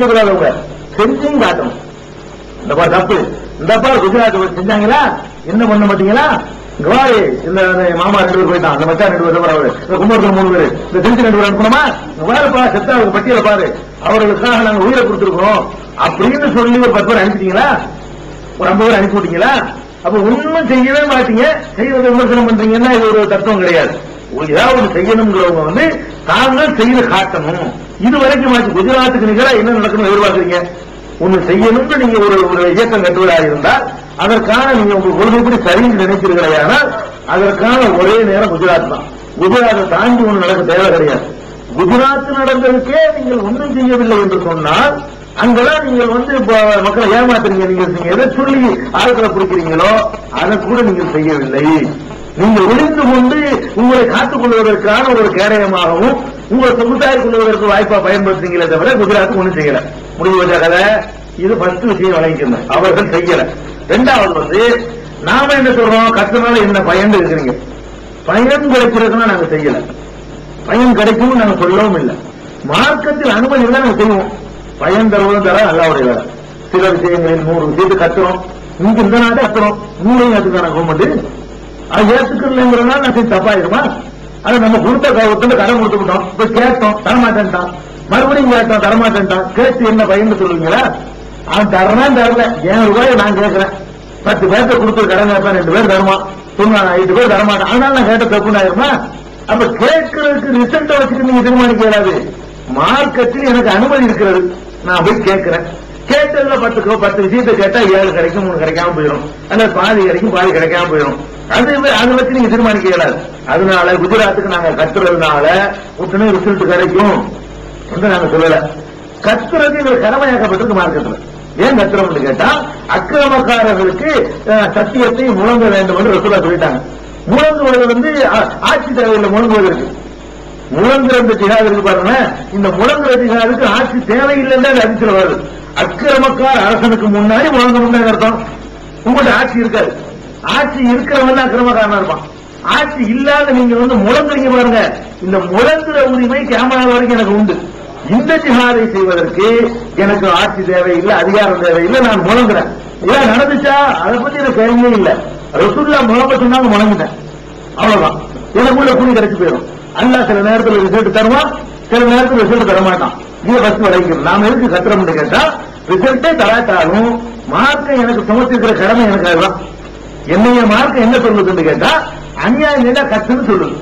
செய்யக்கூடாதவங்க செஞ்சும் காட்டணும் இந்த பாரு தப்பு. இந்த பாரு குஜராத் செஞ்சாங்களா? என்ன பண்ண மாட்டீங்களா? இங்க இந்த மாமா ரெண்டு பேர் போயிட்டான். அந்த மச்சான் ரெண்டு பேர் அவரு. இந்த கும்பகோணம் மூணு பேர். இந்த திருச்சி ரெண்டு பேர் அனுப்பணுமா? இங்க செத்தா அவங்க பட்டியல பாரு. அவர்களுக்காக நாங்க உயிரை கொடுத்துருக்கோம் அப்படின்னு சொல்லி ஒரு பத்து பேர் அனுப்பிட்டீங்களா? ஒரு ஐம்பது பேர் அனுப்பி விட்டீங்களா? அப்ப ஒண்ணும் செய்யவே மாட்டீங்க. செய்யறத விமர்சனம் பண்றீங்கன்னா இது ஒரு தத்துவம் கிடையாது. ஏதாவது ஒண்ணு செய்யணுங்கிறவங்க வந்து தாங்கள் செய்து காட்டணும். இது வரைக்கும் ஆச்சு. குஜராத்துக்கு நிகரா என்ன நடக்கணும் எதிர்பார்க்கறீங்க? ஒண்ணு செய்யணும்னு நீங்க ஒரு ஒரு இயக்கம் கட்டுவதாக இருந்தால் அதற்கான நீங்க உங்க கொள்கைப்படி சரின்னு நினைக்கிறீர்களையானால் அதற்கான ஒரே நேரம் குஜராத் தான். குஜராத்தை தாண்டி ஒண்ணு நடக்க தேவை கிடையாது. குஜராத் நடந்ததுக்கே நீங்கள் ஒன்றும் செய்யவில்லை என்று சொன்னால் அங்கெல்லாம் நீங்கள் வந்து மக்களை ஏமாத்துறீங்க. நீங்க நீங்க எதை சொல்லி ஆட்களை பிடிக்கிறீங்களோ அதை கூட நீங்கள் செய்யவில்லை. நீங்கள் ஒளிந்து கொண்டு உங்களை காத்துக் கொள்வதற்கான ஒரு கேடயமாகவும் உங்களை சொகுசாய் வாய்ப்பா பயன்படுத்துறீங்களே தவிர குஜராத் ஒண்ணும் செய்யல. முடிவு வந்த கதை இது ஃபர்ஸ்ட் விஷயம் வழங்கிக்கணும் அவர்கள் செய்யல. ரெண்டாவது வந்து நாம என்ன சொல்றோம்? கத்தனால என்ன பயன் இருக்கிறீங்க? பயன் கிடைக்கிறதுனா நாங்க செய்யல. பயன் கிடைக்கும் நாங்க சொல்லவும் இல்லை. மார்க்கத்தில் அனுமதி தான் நாங்க செய்வோம். பயன் தருவதும் தர அல்லாவுடைய வேலை. சில விஷயங்களில் நூறு விஷயத்து கத்துறோம். இங்க இந்த நாட்டை கத்துறோம். நூலையும் கத்துக்கான கவர்மெண்ட் அது ஏத்துக்கலங்கிறதுனால நான் செஞ்சு தப்பாயிருமா அது நம்ம கொடுத்த ஒருத்தர் கடன் கொடுத்துக்கிட்டோம். போய் கேட்டோம் தரமாட்டேன்ட்டான் மறுபடியும் கேட்டோம் தரமாட்டேன்ட்டான் கேட்டு என்ன பயந்து சொல்லுவீங்களா அவன் தரணும் தரல. ஏன் ரூபாய் நான் கேட்கிறேன்? பத்து பேர்த்த கொடுத்து கடன் கேட்பேன் ரெண்டு பேர் தருமா? சொன்னான் ஐந்து பேர் தரமாட்டேன். ஆனால் நான் கேட்ட தப்புனாயிருமா அப்ப கேட்கறதுக்கு ரிசல்ட் வச்சுட்டு நீங்க தீர்மானிக்க இயலாது. மார்க்கத்தில் எனக்கு அனுமதி இருக்கிறது. நான் போய் கேட்கிறேன். கேட்டதுல பத்து பத்து விஷயத்தை கேட்டா ஏழு கிடைக்கும் மூணு கிடைக்காம போயிடும் அல்லது பாதி கிடைக்கும் பாதி கிடைக்காம போயிடும் அது அதை வச்சு நீங்க தீர்மானிக்க இயலாது. அதனால குஜராத்துக்கு நாங்க கத்துறதுனால உடனே ரிசல்ட் கிடைக்கும். என்று நாங்க சொல்லல. கத்துறது எங்களுக்கு கடமையாக்கப்பட்டிருக்கு மார்க்கத்தில் ஏன் கத்துறோம்னு கேட்டா அக்கிரமக்காரர்களுக்கு சத்தியத்தை முழங்க வேண்டும் என்று ரசூலா சொல்லிட்டாங்க. முழங்குவது வந்து ஆ- ஆட்சி முழங்குவது இருக்கு. முழங்குற இந்த ஜிஹாது இருக்கு பாருங்க. இந்த முழங்குற ஜிஹாதுக்கு ஆட்சி தேவையில்லைன்னு அது அதிசயம் வருது. அக்கிரமக்கார அரசனுக்கு முன்னாடி முழங்க முன்னாடி அர்த்தம். உங்கள்கிட்ட ஆட்சி இருக்காது. ஆட்சி இருக்கிறவன் அக்கிரமக்காரனா இருப்பான். ஆட்சி இல்லாத நீங்க வந்து முழங்குறீங்க பாருங்க. இந்த முழங்குற உரிமை கேமரா வரைக்கும் எனக்கு உண்டு. இந்த ஜிஹாதை செய்வதற்கு எனக்கு ஆட்சி தேவையில்லை அதிகாரம் தேவையில்லை நான் முழங்குறேன். ஏன் நடந்துச்சா? அதை பத்தி எனக்கு கேள்வியே இல்லை. ரசுல்லா முழங்க சொன்னாங்க முழங்கிட்டேன். அவ்வளவுதான். எனக்குள்ள புண்ணி கிடைச்சு போயிடும். அல்ல சில நேரத்தில் ரிசல்ட் தருவான் சில நேரத்தில் ரிசல்ட் தர மாட்டான் இதை ஃபர்ஸ்ட் வரைக்கும் நாம எதுக்கு சத்திரம் கேட்டா ரிசல்ட்டே தராட்டாலும் மார்க்கம் எனக்கு சுமத்திருக்கிற கடமை எனக்கு அதுதான். என்னைய மார்க்கம் என்ன சொல்லுதுன்னு கேட்டா அநியாயம் என்ன கத்துன்னு சொல்லுது.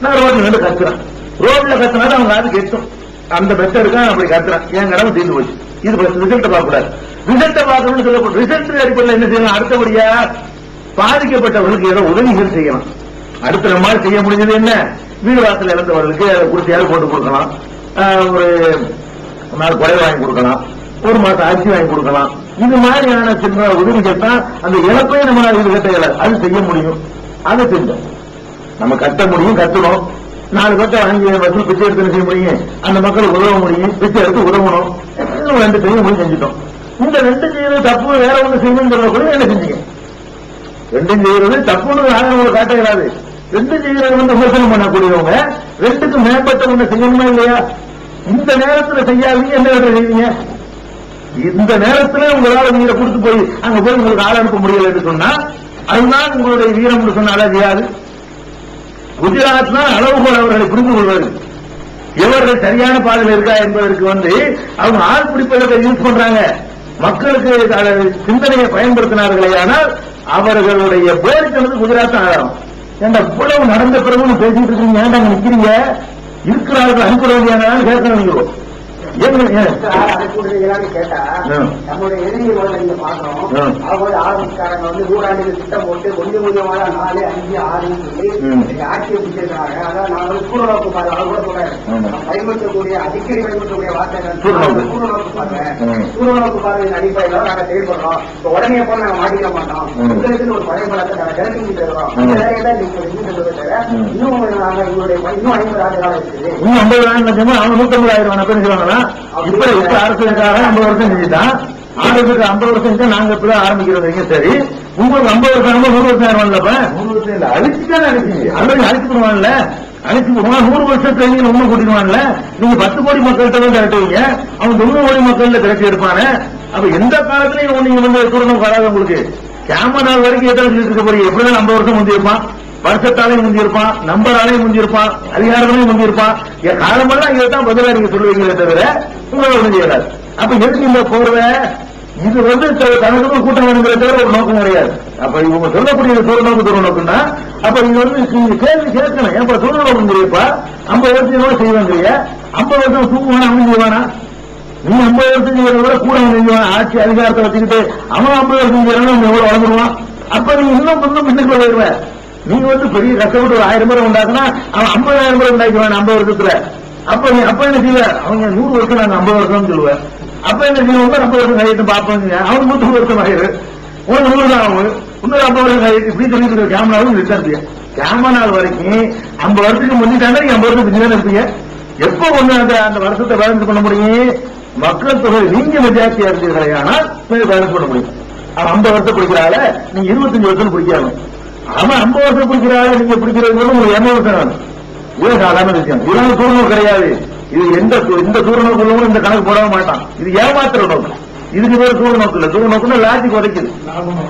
நான் ரோட்ல நின்று கத்துறேன். ரோட்ல கத்துனா அவங்க அது கேட்டும். அந்த பெத்த இருக்கா அப்படி கத்துறேன். என் கடமை தீர்ந்து போச்சு. இது ரிசல்ட் பார்க்கக்கூடாது. பார்க்க ரிசல்ட்டை பார்க்கணும்னு சொல்லக்கூடாது. ரிசல்ட் அடிப்படையில் என்ன செய்யணும்? அடுத்தபடியா பாதிக்கப்பட்டவர்களுக்கு ஏதோ உதவிகள் செய்யலாம் அடுத்த நம்மால் செய்ய முடிஞ்சது என்ன? வீடு வாசல் இழந்தவர்களுக்கு குடிசையாவது போட்டு கொடுக்கலாம். ஆஹ் ஒரு நாலு கொடை வாங்கி கொடுக்கலாம். ஒரு மாசம் அரிசி வாங்கி கொடுக்கலாம். இது மாதிரியான சின்ன உதவிகள் தான் அந்த இழப்பை நம்ம இது இயலாது அது செய்ய முடியும். அதை செஞ்சோம். நம்ம கட்ட முடியும் கட்டணும். நாலு பக்கம் வாங்கி வசூல் பிச்சை எடுத்து செய்ய முடியும்? அந்த மக்களுக்கு உதவ முடியும் பிச்சை எடுத்து உதவணும். இன்னும் ரெண்டு செய்ய முடியும் செஞ்சுட்டோம். இந்த ரெண்டு செய்யறது தப்பு வேற ஒண்ணு செய்யணும் கூட என்ன செஞ்சீங்க? ரெண்டும் செய்யறது தப்புன்னு யாரும் காட்ட இயலாது ரெண்டு செய்யறது வந்து விமர்சனம் பண்ணக்கூடியவங்க ரெண்டுக்கு மேம்பட்ட ஒண்ணு செய்யணுமா இல்லையா? இந்த நேரத்துல செய்யாதீங்க எந்த நேரத்தில் செய்வீங்க? இந்த நேரத்துல உங்களால நீங்க கொடுத்து போய் அங்க போய் உங்களுக்கு ஆள் அனுப்ப முடியலன்னு சொன்னா அதுதான் உங்களுடைய வீரம் சொன்னால செய்யாது குஜராத்னா அளவுகோல் அவர்களை புரிந்து கொள்வது. இவர்கள் சரியான பாதையில் இருக்கா என்பதற்கு வந்து அவங்க ஆள் பிடிப்பதற்கு யூஸ் பண்றாங்க. மக்களுக்கு சிந்தனையை பயன்படுத்தினார்களே ஆனால் அவர்களுடைய போரிட்டது குஜராத் ஆகும் ஏன்டா இவ்வளவு நடந்த பிறகு பேசிட்டு இருக்கீங்க? ஏன்டா அங்க நிக்கிறீங்க? இருக்கிறார்கள் அனுப்ப வேண்டியதாலும் கேட்டா ம். நம்முடைய எதிரிகளோட நீங்க பாக்குறோம். அவங்க ஆரம்பிச்சாங்க வந்து நூறாண்டுகள் திட்டம் போட்டு கொஞ்சம் கொஞ்சமாக நாலு அஞ்சு ஆறுன்னு சொல்லி ஆட்சியை பிடிச்சிருக்காங்க அதான் வந்து சூழலோக்கு பார்வை அதை கூட. நான் பயன்படுத்தக்கூடிய அடிக்கடி பயன்படுத்தக்கூடிய வார்த்தைகள். சூழலோக்கு பார்வை. சூழலோக்கு பார்வையின் அடிப்படையில் நாங்க செயல்படுறோம் இப்ப உடனே போய் நாங்க மாட்டிக்க மாட்டோம். உங்களுக்கு ஒரு பயன்படத்தை நாங்க திறந்து தருவோம். இன்னும் நாங்க இன்னும் ஐம்பது ஆண்டு காலம் இருக்குது இன்னும் ஐம்பது அவங்க நூத்தம்பதாயிரம் பேர் செய்வாங்களா இப்ப இப்ப அரசுக்காக ஐம்பது வருஷம் செஞ்சுட்டான் ஆளுக்கு ஐம்பது வருஷம் நாங்க இப்பதான் ஆரம்பிக்கிறோம் சரி. உங்களுக்கு ஐம்பது வருஷம் ஐம்பது நூறு வருஷம் ஆயிரம் இல்லப்ப நூறு வருஷம் இல்ல. அழிச்சுதான் அல்லது அழிச்சு பண்ணுவாங்கல்ல அனைத்து நூறு வருஷத்துல நீங்க உண்மை கூட்டிடுவான்ல? நீங்க பத்து கோடி மக்கள்கிட்ட தான் திரட்டுவீங்க. அவன் தொண்ணூறு கோடி மக்கள்ல திரட்டி எடுப்பானே. அப்ப எந்த காலத்திலையும் நீங்க வந்து தூரணம் வராது உங்களுக்கு. கேமரா நாள் வரைக்கும் எத்தனை சொல்லிட்டு இருக்க போறீங்க. எப்படிதான் நம்ம வருஷம் முந்திருப்பான் வருஷத்தாலையும் முந்திருப்பான் நம்பராலையும் முந்தியிருப்பான். அதிகாரங்களையும் முந்திருப்பான் என் காலமெல்லாம் இதை தான் பதிலாக நீங்க சொல்லுவீங்களே தவிர உங்களை ஒண்ணும் செய்யறாரு அப்ப எதுக்கு இந்த போர்வை? இது வந்து தனக்கு கூட்டம் வேணுங்கிற தவிர ஒரு நோக்கம் கிடையாது. அப்ப இவங்க சொல்லக்கூடிய சொல்ல நோக்கு தூர நோக்குன்னா அப்ப நீங்க வந்து நீங்க கேள்வி கேட்கணும். ஏன் தூர நோக்குங்கிறப்ப ஐம்பது வருஷம் எவ்வளவு செய்வாங்க ஐம்பது வருஷம் தூங்குவானா அவன் செய்வானா நீ ஐம்பது வருஷம் செய்வதை விட கூட அவன் செஞ்சுவான் ஆட்சி அதிகாரத்தை வச்சுக்கிட்டு அவன் ஐம்பது வருஷம் செய்யறான் அவன் எவ்வளவு வளர்ந்துருவான்? அப்ப நீ இன்னும் இன்னும் பின்னுக்குள்ள போயிடுவ. நீ வந்து பெரிய கஷ்டப்பட்டு ஒரு ஆயிரம் பேர் உண்டாக்குனா அவன் ஐம்பதாயிரம் பேர் உண்டாக்குவான் ஐம்பது வருஷத்துல. அப்ப நீ அப்ப என்ன செய்வ? அவங்க நூறு வருஷம் நாங்க ஐம்பது வருஷம் சொல்லுவேன் அப்ப என்ன செய்வோம் ஐம்பது வருஷம் கையிட்டு பார்ப்போம் அவனுக்கு நூத்தி வருஷம் ஆயிரு. உனக்கு நூறு தான் ஆகும். இன்னொரு ஐம்பது வருஷம் கையிட்டு இப்படி சொல்லி கேமராவும் இருக்காது கேமரா நாள் வரைக்கும் ஐம்பது வருஷத்துக்கு முன்னிட்டாங்க நீங்க ஐம்பது வருஷம் பின்னாடி இருப்பீங்க? எப்ப ஒண்ணு அந்த அந்த வருஷத்தை பேலன்ஸ் பண்ண முடியும்? மக்கள் தொகை நீங்க மெஜாரிட்டியா இருக்கிறீர்களானால் பேலன்ஸ் பண்ண முடியும். அவன் ஐம்பது வருஷம் பிடிக்கிறாள் நீங்க இருபத்தஞ்சு வருஷம் பிடிக்காம. அவன் ஐம்பது வருஷம் பிடிக்கிறாள் நீங்க பிடிக்கிறது உங்களுக்கு இருநூறு வருஷம் வேணும் சாதாரண விஷயம். இருபது சூழ்நிலை கிடையாது. இது எந்த இந்த தூர நோக்குள்ளவங்களும் இந்த கணக்கு போடவே மாட்டான். இது ஏமாத்துற நோக்கு. இதுக்கு பேர் தூர நோக்கு இல்ல. தூர நோக்குன்னு லாஜிக் உதைக்குது அவங்க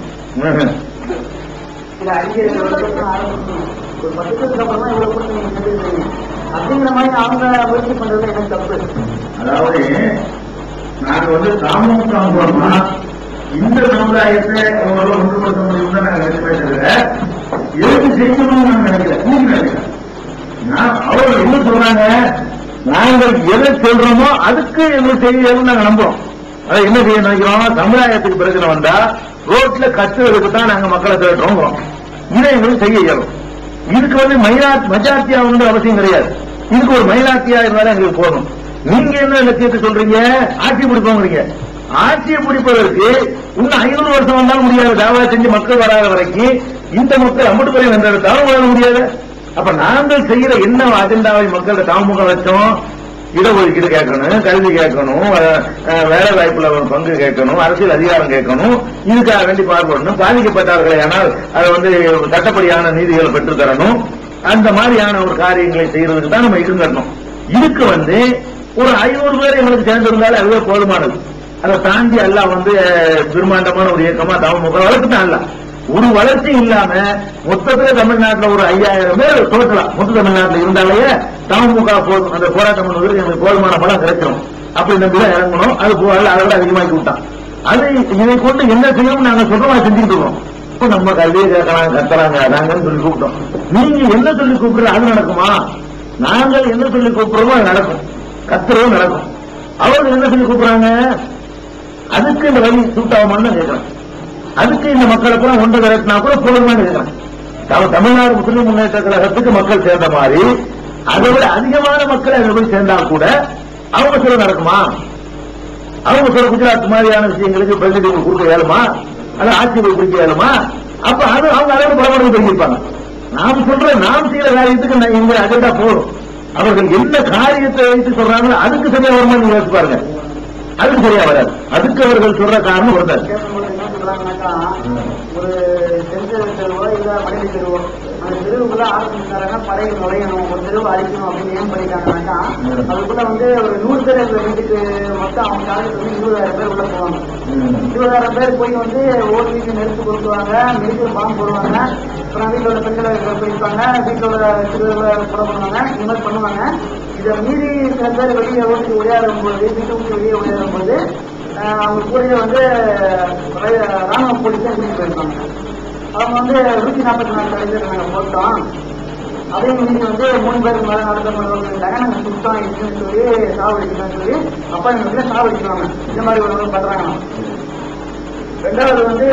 அதாவது நாங்க வந்து சாமூக மூலமா இந்த சமுதாயத்தை ஒன்றுபடுத்த முடியும் நாங்க நினைப்பேன் எதுக்கு செய்யணும்னு நினைக்கிறேன் நீங்க நினைக்கிறேன் நான் அவர்கள் என்ன சொல்றாங்க? நாங்கள் எதை சொல்றோமோ அதுக்கு எங்களுக்கு செய்யணும்னு நாங்க நம்புறோம். அதை என்ன செய்ய நினைக்கிறோம் சமுதாயத்துக்கு பிரச்சனை வந்தா ரோட்ல கத்துறதுக்கு தான் நாங்க மக்களை தேடுறோம் இதை எங்களுக்கு செய்ய இயலும். இதுக்கு வந்து மயிலா மெஜாரிட்டியா வந்து அவசியம் கிடையாது. இதுக்கு ஒரு மயிலாட்டியா இருந்தாலும் எங்களுக்கு போதும். நீங்க என்ன லட்சியத்தை சொல்றீங்க? ஆட்சி பிடிப்போங்கிறீங்க ஆட்சியை பிடிப்பதற்கு இன்னும் ஐநூறு வருஷம் வந்தாலும் முடியாது. தாவா செஞ்சு மக்கள் வராத வரைக்கும் இந்த மக்கள் அம்பட்டு பேரை வென்றெடுத்தாலும் வர முடியாது. அப்ப நாங்கள் செய்யற என்ன அஜெண்டாவை மக்கள் தாமுக வச்சோம்? இடஒதுக்கீடு கேட்கணும் கல்வி கேட்கணும் வேலை வாய்ப்புல ஒரு பங்கு கேட்கணும் அரசியல் அதிகாரம் கேட்கணும் இதுக்காக வேண்டி பாடுபடணும். பாதிக்கப்பட்டவர்களை ஆனால் அதை வந்து சட்டப்படியான நீதிகளை பெற்று தரணும் அந்த மாதிரியான ஒரு காரியங்களை செய்யறதுக்கு தான் நம்ம இருந்தரணும் இதுக்கு வந்து ஒரு ஐநூறு பேர் எங்களுக்கு சேர்ந்திருந்தாலே அதுவே போதுமானது. அதை தாண்டி எல்லாம் வந்து பிரம்மாண்டமான ஒரு இயக்கமா தவமுக வளர்த்துட்டான் அல்ல ஒரு வளர்ச்சி இல்லாம மொத்தத்துல தமிழ்நாட்டுல ஒரு ஐயாயிரம் பேர் டோட்டலா மொத்த தமிழ்நாட்டுல இருந்தாலேயே தமுக அந்த போராட்டம் பண்ணுவதற்கு எங்களுக்கு போதுமான படம் கிடைக்கணும். அப்படி நம்பி தான் இறங்கணும். அது போகல அதை விட அதிகமாக்கி விட்டான். அது இதை கொண்டு என்ன செய்யணும் நாங்க சொல்றோம் செஞ்சுட்டு இருக்கோம். இப்ப நம்ம கல்வியை கேட்கலாம் கத்துறாங்க நாங்கன்னு சொல்லி கூப்பிட்டோம். நீங்க என்ன சொல்லி கூப்பிடுற அது நடக்குமா? நாங்கள் என்ன சொல்லி கூப்பிடுறோமோ அது நடக்கும். கத்துறதும் நடக்கும். அவர்கள் என்ன சொல்லி கூப்பிடுறாங்க? அதுக்கு இந்த வழி சூட்டாகுமான்னு தான் அதுக்கு இந்த மக்களை கூட ஒன்று திரட்டினா கூட போதுமானு இருக்கிறான் நம்ம தமிழ்நாடு முஸ்லிம் முன்னேற்ற கழகத்துக்கு மக்கள் சேர்ந்த மாதிரி அதை விட அதிகமான மக்கள் அதில் போய் சேர்ந்தா கூட அவங்க சொல்ல நடக்குமா? அவங்க சொல்ல குஜராத் மாதிரியான விஷயங்களுக்கு பிரதிநிதிகள் கொடுக்க இயலுமா? அது ஆட்சி கொடுக்க பிடிக்க இயலுமா? அப்ப அது அவங்க அளவு பரவாயில்ல பண்ணியிருப்பாங்க நாம் சொல்ற நாம் செய்யற காரியத்துக்கு நான் இந்த அஜெண்டா போதும். அவர்கள் என்ன காரியத்தை வைத்து சொல்றாங்களோ அதுக்கு சரியா வருமா நீங்க அதுக்கு சரியா வராது. அதுக்கு அவர்கள் சொல்ற காரணம் வருதாது சொல்றாங்கன்னாக்கா ஒரு செஞ்சு தெருவோ இல்ல மனித தெருவோ அந்த தெருவுக்குள்ள ஆரம்பிச்சாங்கன்னா படை நுழையணும் ஒரு தெருவை அழிக்கணும் அப்படின்னு ஏன் பண்ணிட்டாங்கன்னாக்கா அதுக்குள்ள வந்து ஒரு நூறு பேர் அந்த வீட்டுக்கு மொத்தம் அவங்க காலத்துக்கு வந்து இருபதாயிரம் பேர் உள்ள போவாங்க. இருபதாயிரம் பேர் போய் வந்து ஓட்டு வீட்டு நெருப்பு கொடுத்துவாங்க மெடிக்கல் பணம் போடுவாங்க அப்புறம் வீட்டில் உள்ள பெண்களை போயிருப்பாங்க வீட்டில் உள்ள சிறுவர்களை பண்ணுவாங்க இந்த மாதிரி பண்ணுவாங்க. இதை மீறி சில பேர் வெளியே ஓட்டுக்கு விளையாடும் போது வீட்டு வெளியே விளையாடும் போது அவங்க கூடயே வந்து ராணுவ போலீஸை கூட்டிட்டு போயிருப்பாங்க அவங்க வந்து நூற்றி நாற்பத்தி நாலு கலைஞர் நாங்கள் போட்டோம். அதே மீறி வந்து மூணு பேருக்கு மேலே நடத்த பண்ணுறாங்க நாங்கள் சுத்தம் இருக்குன்னு சொல்லி சாவடிக்கணும்னு சொல்லி அப்பா எங்க வீட்டில் சாவடிக்கிறாங்க. இந்த மாதிரி ஒரு பண்றாங்க ரெண்டாவது வந்து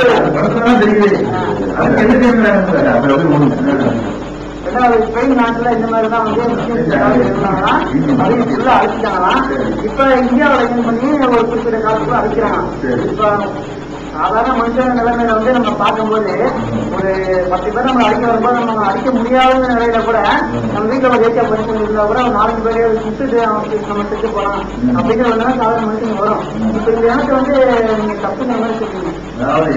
ரெண்டாவது ஸ்பெயின் நாட்டுல இந்த மாதிரி தான் வந்து இருந்தாங்கன்னா அதையும் ஃபுல்லா அழிச்சிட்டாங்களாம் இப்ப இந்தியாவில் பண்ணி ஒரு குறிப்பிட்ட காலத்துக்கு அழிக்கிறாங்க இப்ப சாதாரண மனுஷன் நிலைமையில வந்து நம்ம பார்க்கும்போது ஒரு பத்து பேர் நம்ம அடிக்க வரும்போது நம்ம அடிக்க முடியாத நிலையில கூட நம்ம வீட்டுல ஒரு பண்ணி இருந்தா கூட ஒரு நாலஞ்சு பேரே சுட்டுட்டு அவனுக்கு நம்ம செத்து போலாம். அப்படிங்கிற நிலை சாதாரண மனுஷங்க வரும். இப்ப இந்த எனக்கு வந்து நீங்க தப்புங்கிற மாதிரி சொல்றீங்க. அதாவது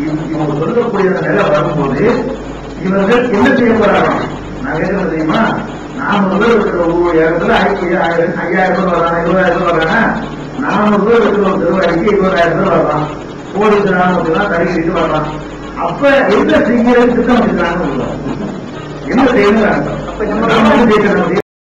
இவ- இவங்க சொல்லக்கூடிய அந்த நிலை வரும்போது இவர்கள் என்ன செய்ய போறாங்க? நான் கேட்கறது தெரியுமா? நானூறு பேர் இருக்கிற ஒவ்வொரு இடத்துல ஐயாயிரம் ஐயாயிரம் பேர் வர்றாங்க இருபதாயிரம் பேர் வர்றாங்க நானூறு பேர் இருக்கிற ஒரு திருவாடிக்கு இருபதாயிரம் ரூபாய் வரலாம் போலீஸ் ராணுவத்துலாம் தடுக்கிட்டு வரலாம் அப்ப என்ன செய்யறது திட்டம் வச்சிருக்காங்க என்ன செய்யணும் அப்ப நம்ம நம்ம என்ன செய்யணும்